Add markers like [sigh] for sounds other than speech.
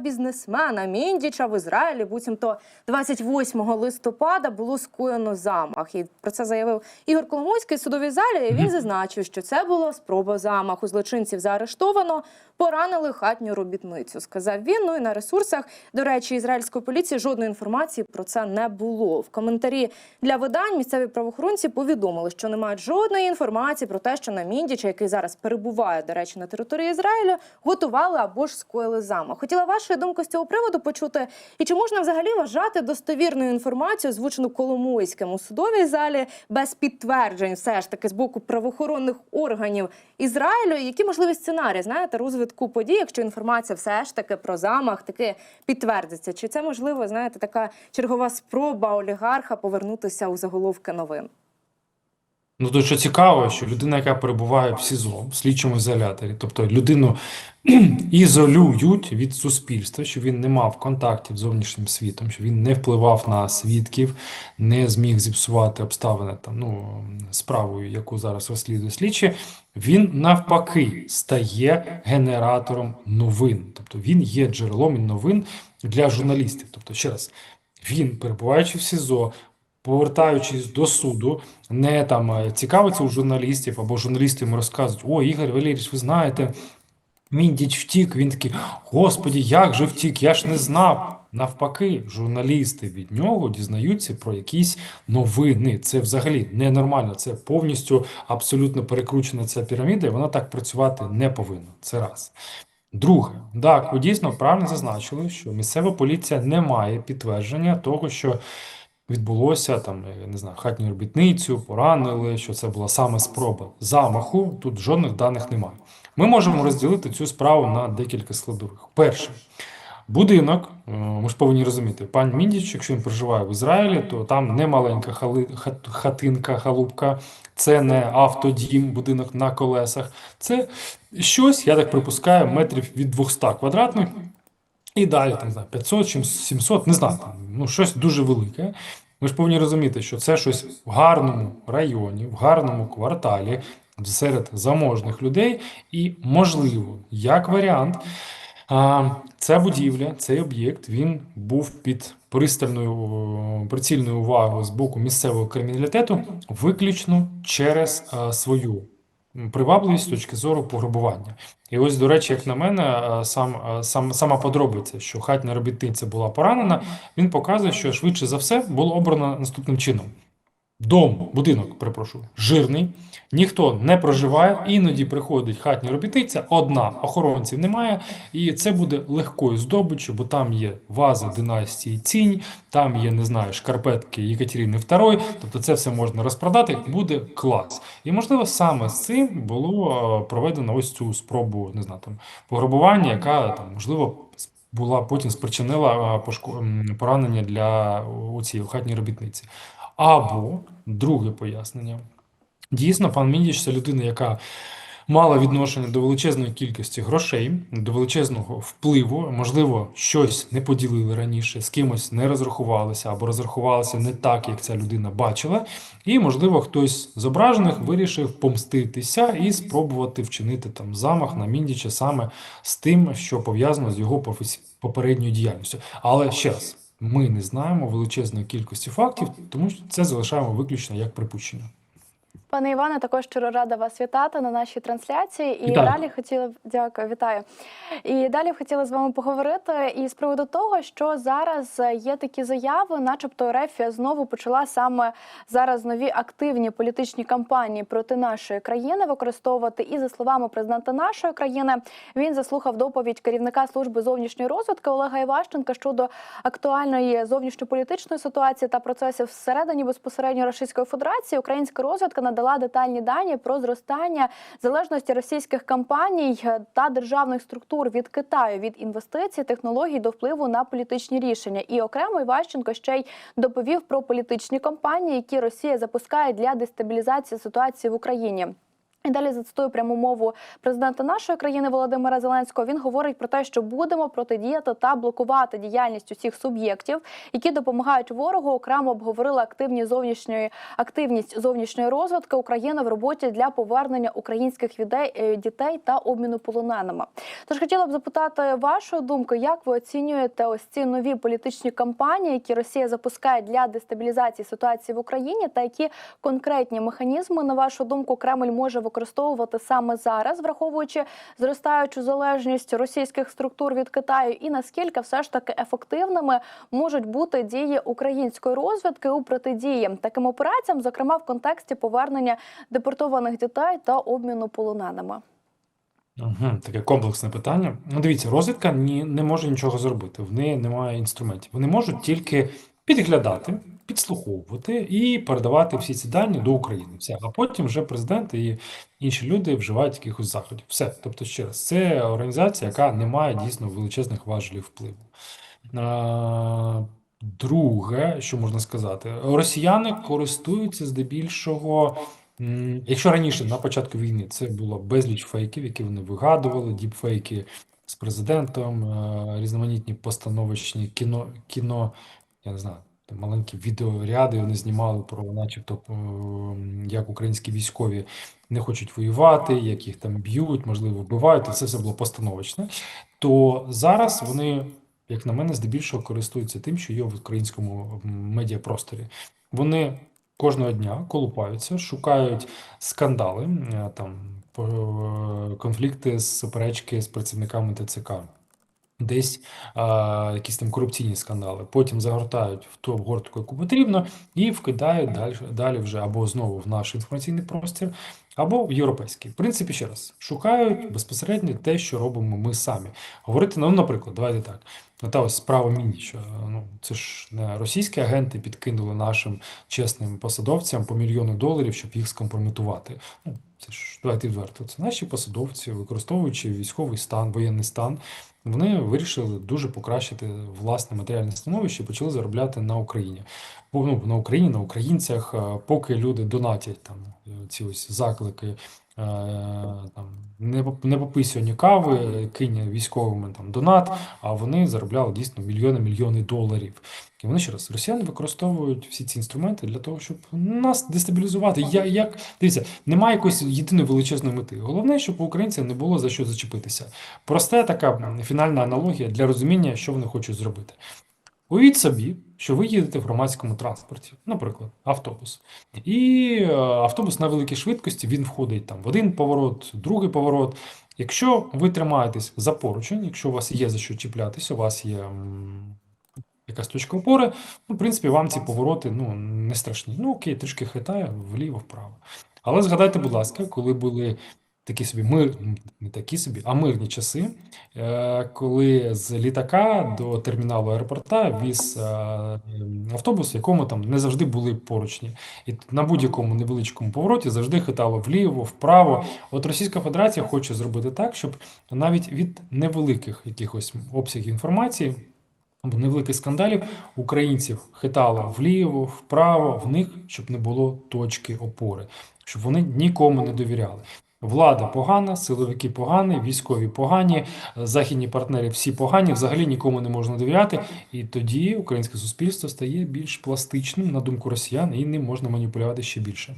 бізнесмена Міндіча в Ізраїлі, буцімто 28 листопада було скоєно замах. І про це заявив Ігор Коломойський в судовій залі. І Він зазначив, що це була спроба замаху. Злочинців заарештовано, поранили хатню робітницю. Сказав він. Ну і на ресурсах, до речі, ізраїльської поліції жодної інформації про це не було. В коментарі для видань місцеві правоохоронці повідомили, що не мають жодної інформації про те, що на Міндіча, який зараз перебуває, до речі, на території Ізраїлю, готували або ж скоїли замах. Хотіла вашої думки з цього приводу почути. І чи можна взагалі вважати достовірною інформацію, озвучену Коломойським у судовій залі, без підтверджень, все ж таки з боку правоохоронних органів Ізраїлю? Які можливі сценарії знаєте розвитку подій, якщо інформація все ж таки про замах таки підтвердиться? Чи це можливо, знаєте, така чергова спроба олігарха повернутися у заголовки новин? Ну, то що цікаво, що людина, яка перебуває в СІЗО, в слідчому ізоляторі, тобто людину [clears throat] ізолюють від суспільства, що він не мав контактів з зовнішнім світом, що він не впливав на свідків, не зміг зіпсувати обставини там, ну, справою, яку зараз розслідує слідчі, він навпаки стає генератором новин. Тобто він є джерелом новин для журналістів. Тобто, ще раз, він, перебуваючи в СІЗО, повертаючись до суду, не там е, цікавиться у журналістів, або журналісти йому розказують: О, Ігор Валерійович, ви знаєте, Міндіч втік. Він такий, Господі, як же втік? Я ж не знав. Навпаки, журналісти від нього дізнаються про якісь новини. Це взагалі ненормально. Це повністю абсолютно перекручена ця піраміда, і вона так працювати не повинна. Це раз. Друге, так, ви дійсно правильно зазначили, що місцева поліція не має підтвердження того, що відбулося там, не знаю, хатню робітницю, поранили, що це була саме спроба замаху. Тут жодних даних немає. Ми можемо розділити цю справу на декілька складових. Перше, будинок, е, ми ж повинні розуміти, пан Міндіч, якщо він проживає в Ізраїлі, то там не маленька хали, хат- хатинка, халупка, це не автодім, будинок на колесах. Це щось, я так припускаю, метрів від 200 квадратних. І далі, там, 500 чи 700, не знаю, ну, щось дуже велике. Ми ж повинні розуміти, що це щось в гарному районі, в гарному кварталі, серед заможних людей, і, можливо, як варіант, ця будівля, цей об'єкт, він був під пристальною прицільною увагою з боку місцевого криміналітету виключно через свою привабливість з точки зору пограбування. І ось, до речі, як на мене, е, сам, е, сам, сама подробиця, що хатня робітниця була поранена, він показує, що швидше за все було обрано наступним чином. Дом, будинок, перепрошую, жирний, ніхто не проживає, іноді приходить хатня робітниця, одна, охоронців немає, і це буде легкою здобиччю, бо там є ваза династії Цінь, там є, не знаю, шкарпетки Єкатерини II, тобто це все можна розпродати, буде клас. І, можливо, саме з цим було е, проведено ось цю спробу, не знаю, там, пограбування, яка, там, можливо, була потім спричинила е, поранення для у цієї хатньої робітниці. Або друге пояснення. Дійсно, пан Міндіч це людина, яка мала відношення до величезної кількості грошей, до величезного впливу. Можливо, щось не поділили раніше, з кимось не розрахувалися або розрахувалися не так, як ця людина бачила. І, можливо, хтось з ображених вирішив помститися і спробувати вчинити там замах на Міндіча саме з тим, що пов'язано з його попередньою діяльністю. Але ще раз. Ми не знаємо величезної кількості фактів, тому що це залишаємо виключно як припущення. Пане Іване, також щиро рада вас вітати на нашій трансляції. І Вітаю. далі хотіла б дякую, вітаю. І далі хотіла з вами поговорити і з приводу того, що зараз є такі заяви, начебто РФ знову почала саме зараз нові активні політичні кампанії проти нашої країни використовувати. І за словами президента нашої країни, він заслухав доповідь керівника служби зовнішньої розвідки Олега Іващенка щодо актуальної зовнішньополітичної ситуації та процесів всередині безпосередньо Російської Федерації. Українська розвідка надала детальні дані про зростання залежності російських компаній та державних структур від Китаю від інвестицій, технологій до впливу на політичні рішення. І окремо Іващенко ще й доповів про політичні кампанії, які Росія запускає для дестабілізації ситуації в Україні. І далі зацитую пряму мову президента нашої країни Володимира Зеленського. Він говорить про те, що будемо протидіяти та блокувати діяльність усіх суб'єктів, які допомагають ворогу. Окремо обговорили активні зовнішньої активність зовнішньої розвитки України в роботі для повернення українських відей- е, дітей та обміну полоненими. Тож хотіла б запитати вашу думку, як ви оцінюєте ось ці нові політичні кампанії, які Росія запускає для дестабілізації ситуації в Україні, та які конкретні механізми, на вашу думку, Кремль може використовувати саме зараз, враховуючи зростаючу залежність російських структур від Китаю, і наскільки все ж таки ефективними можуть бути дії української розвідки у протидії таким операціям, зокрема в контексті повернення депортованих дітей та обміну полоненими. Угу, таке комплексне питання. Ну, дивіться, розвідка ні, не може нічого зробити. В неї немає інструментів. Вони можуть тільки підглядати, підслуховувати і передавати всі ці дані до України. Все. А потім вже президент і інші люди вживають якихось заходів. Все. Тобто, ще раз, це організація, яка не має дійсно величезних важелів впливу. А, Друге, що можна сказати, росіяни користуються здебільшого. Якщо раніше на початку війни це було безліч фейків, які вони вигадували, діпфейки з президентом, е, різноманітні постановочні кіно, кіно, я не знаю, там маленькі відеоряди вони знімали про, начебто, е, як українські військові не хочуть воювати, як їх там б'ють, можливо, вбивають, і це все було постановочне. То зараз вони, як на мене, здебільшого користуються тим, що є в українському медіапросторі. Вони кожного дня колупаються, шукають скандали, е, там по- конфлікти, суперечки з працівниками ТЦК. Десь а, якісь там корупційні скандали, потім загортають в ту обгортку, яку потрібно, і вкидають далі, далі вже або знову в наш інформаційний простір, або в європейський. В принципі, ще раз шукають безпосередньо те, що робимо ми самі. Говорити, ну, наприклад, давайте так. Ну, та ось справа міні, що ну це ж не російські агенти підкинули нашим чесним посадовцям по мільйону доларів, щоб їх скомпрометувати. Ну це ж давайте відверто. Це наші посадовці, використовуючи військовий стан, воєнний стан, вони вирішили дуже покращити власне матеріальне становище і почали заробляти на Україні. Ну, на Україні, на українцях, е, поки люди донатять там е, ці ось заклики. е, Там не поп- не пописувані кави, кинь військовими там донат, а вони заробляли дійсно мільйони мільйони доларів. І вони ще раз, росіяни використовують всі ці інструменти для того, щоб нас дестабілізувати. Я як дивіться, немає якоїсь єдиної величезної мети. Головне, щоб у українців не було за що зачепитися. Проста така фінальна аналогія для розуміння, що вони хочуть зробити. Уявіть собі, що ви їдете в громадському транспорті, наприклад, автобус. І е, автобус на великій швидкості він входить там в один поворот, другий поворот. Якщо ви тримаєтесь за поручень, якщо у вас є за що чіплятися, у вас є якась точка опори, ну, в принципі, вам ці повороти ну, не страшні. Ну, окей, трішки хитає вліво, вправо. Але згадайте, будь ласка, коли були такі собі мир, не такі собі, а мирні часи, е, коли з літака до терміналу аеропорта віз е, автобус, в якому там не завжди були поручні. І на будь-якому невеличкому повороті завжди хитало вліво, вправо. От Російська Федерація хоче зробити так, щоб навіть від невеликих якихось обсягів інформації або невеликих скандалів українців хитало вліво, вправо, в них щоб не було точки опори, щоб вони нікому не довіряли. Влада погана, силовики погані, військові погані, західні партнери всі погані, взагалі нікому не можна довіряти. І тоді українське суспільство стає більш пластичним на думку росіян і ним можна маніпулювати ще більше.